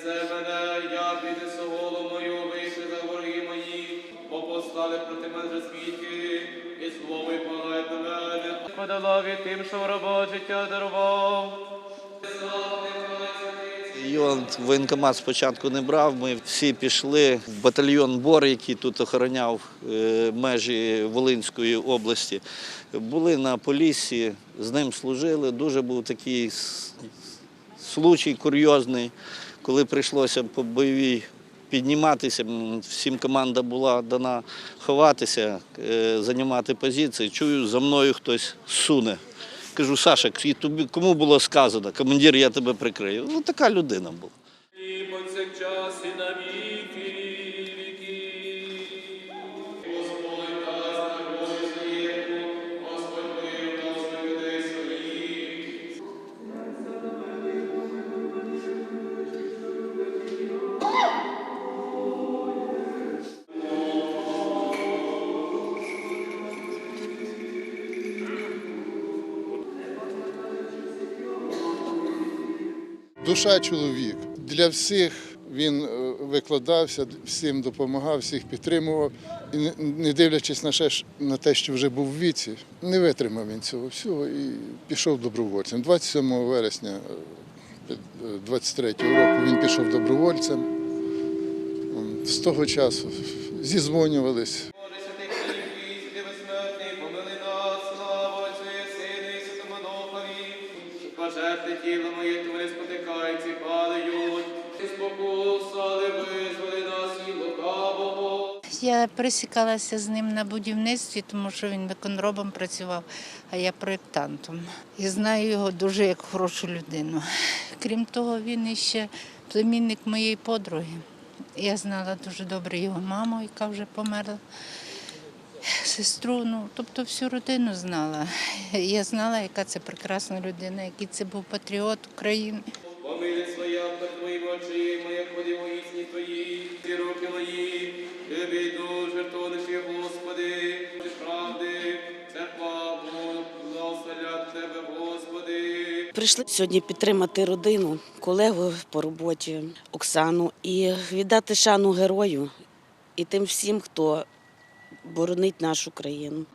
Піднесе мене, я піднесу голову мою, вийшли за вороги мої, бо постали проти мене свідки, і слово й палають на мене. Подала від тим, що робот життя дарував. В воєнкомат спочатку не брав. Ми всі пішли в батальйон Бор, який тут охороняв е, межі Волинської області. Були на Поліссі, з ним служили. Дуже був такий случай курйозний, коли прийшлося по бойовій підніматися. Всім команда була дана ховатися, е, займати позиції. Чую, за мною хтось суне. Кажу, Саша, тобі кому було сказано? Командир, я тебе прикрию. Ну така людина була. І повсякчас і на Душа чоловік. Для всіх він е, викладався, всім допомагав, всіх підтримував. І не- дивлячись на, те, що вже був в віці, не витримав він цього всього і пішов добровольцем. 27 вересня 23-го року він пішов добровольцем. З того часу зізвонювались. Пожерти тіло моє, твоє спотикаються і падають. Ти спокуса, але визволи нас і лукавого. Я пересікалася з ним на будівництві, тому що він виконробом працював, а я проєктантом. І знаю його дуже як хорошу людину. Крім того, він іще племінник моєї подруги. Я знала дуже добре його маму, яка вже померла. Сестру, ну тобто всю родину знала. Я знала, яка це прекрасна людина, який це був патріот України. Помили своя перед твоїми очима, як води воїсні твої, ті руки мої, війду, жертвониші, Господи, ти правди, церква, благословлять тебе, Господи. Прийшли сьогодні підтримати родину, колегу по роботі Оксану і віддати шану герою і тим всім, хто боронить нашу країну.